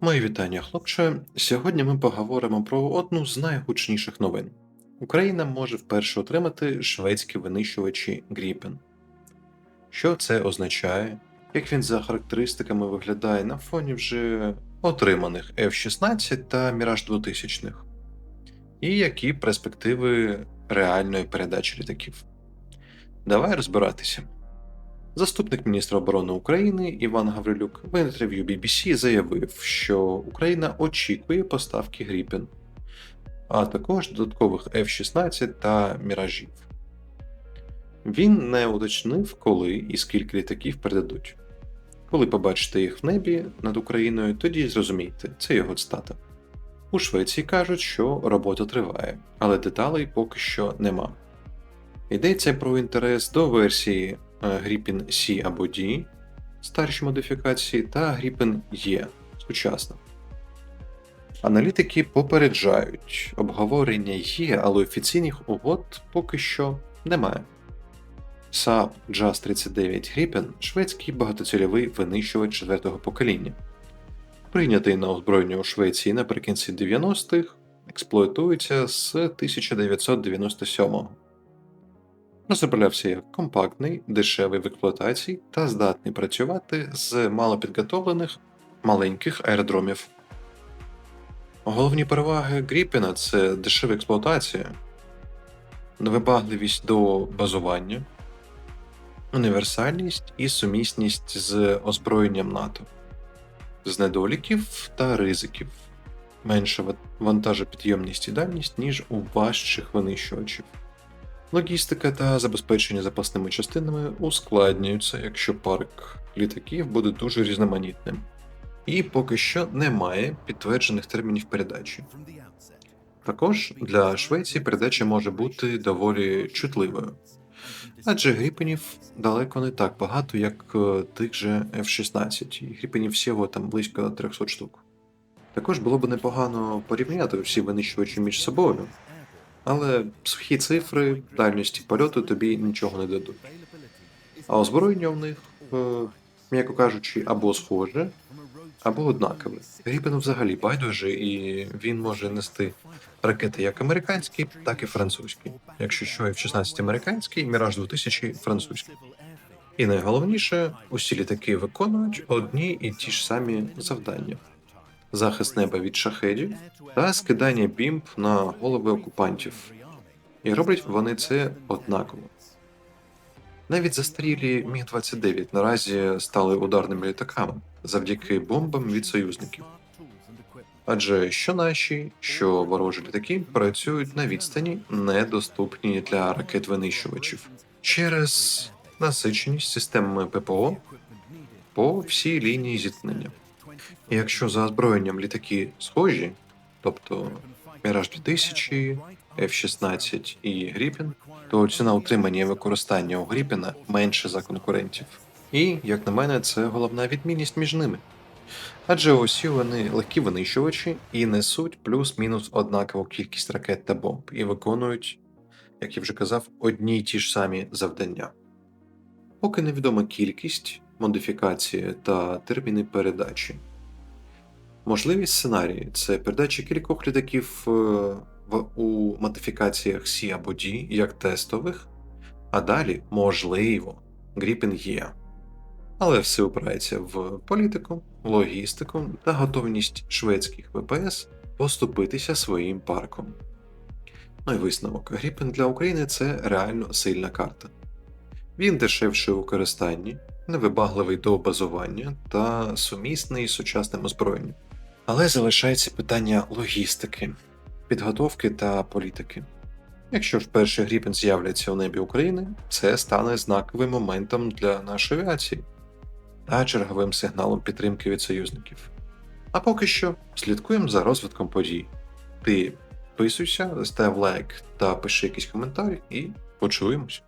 Мої вітання, хлопче. Сьогодні ми поговоримо про одну з найгучніших новин. Україна може вперше отримати шведські винищувачі Гріпен. Що це означає? Як він за характеристиками виглядає на фоні вже отриманих F-16 та Міраж 2000 І які перспективи реальної передачі літаків? Давай розбиратися. Заступник міністра оборони України Іван Гаврилюк в інтерв'ю BBC заявив, що Україна очікує поставки Гріпен, а також додаткових F-16 та міражів. Він не уточнив, коли і скільки літаків передадуть. Коли побачите їх в небі над Україною, тоді зрозумійте, це його цитата. У Швеції кажуть, що робота триває, але деталей поки що нема. Йдеться про інтерес до версії Gripen C або D, старші модифікації, та Gripen E сучасна. Аналітики попереджають, обговорення є, але офіційних угод поки що немає. Saab JAS 39 Gripen шведський багатоцільовий винищувач четвертого покоління. Прийнятий на озброєння у Швеції наприкінці 90-х, експлуатується з 1997-го. Розроблявся як компактний, дешевий в експлуатації та здатний працювати з малопідготовлених маленьких аеродромів. Головні переваги Гріпіна це дешева експлуатація, невибагливість до базування, універсальність і сумісність з озброєнням НАТО, з недоліків та ризиків, менша вантажопідйомність і дальність, ніж у важчих винищувачів. Логістика та забезпечення запасними частинами ускладнюються, якщо парк літаків буде дуже різноманітним. І поки що немає підтверджених термінів передачі. Також для Швеції передача може бути доволі чутливою, адже гріпенів далеко не так багато, як е, тих же F-16, і гріпенів всього там близько 300 штук. Також було б непогано порівняти всі винищувачі між собою, але сухі цифри, дальності польоту тобі нічого не дадуть. А озброєння в них, е, м'яко кажучи, або схоже, або однакове. Гріпену взагалі байдуже, і він може нести ракети як американські, так і французькі. Якщо що, F-16 американський, Міраж 2000 французький. І найголовніше, усі літаки виконують одні і ті ж самі завдання захист неба від шахедів та скидання бімб на голови окупантів. І роблять вони це однаково. Навіть застарілі Міг-29 наразі стали ударними літаками завдяки бомбам від союзників. Адже що наші, що ворожі літаки працюють на відстані, недоступні для ракет винищувачів через насиченість системами ППО по всій лінії зіткнення. Якщо за озброєнням літаки схожі, тобто Міраж 2000, F-16 і Гріпін, то ціна утримання і використання у Гріпіна менше за конкурентів. І, як на мене, це головна відмінність між ними. Адже усі вони легкі винищувачі і несуть плюс-мінус однакову кількість ракет та бомб, і виконують, як я вже казав, одні й ті ж самі завдання. Поки невідома кількість, модифікації та терміни передачі. Можливі сценарії це передача кількох літаків е, в, у модифікаціях C або D як тестових, а далі, можливо, Гріпін є. Але все опирається в політику, логістику та готовність шведських ВПС поступитися своїм парком. Ну і висновок: Гріпен для України це реально сильна карта. Він дешевший у використанні, невибагливий до базування та сумісний з сучасним озброєнням. Але залишається питання логістики, підготовки та політики. Якщо ж перший Гріпен з'являться у небі України, це стане знаковим моментом для нашої авіації та черговим сигналом підтримки від союзників. А поки що слідкуємо за розвитком подій. Ти підписуйся, став лайк та пиши якийсь коментар і почуємось.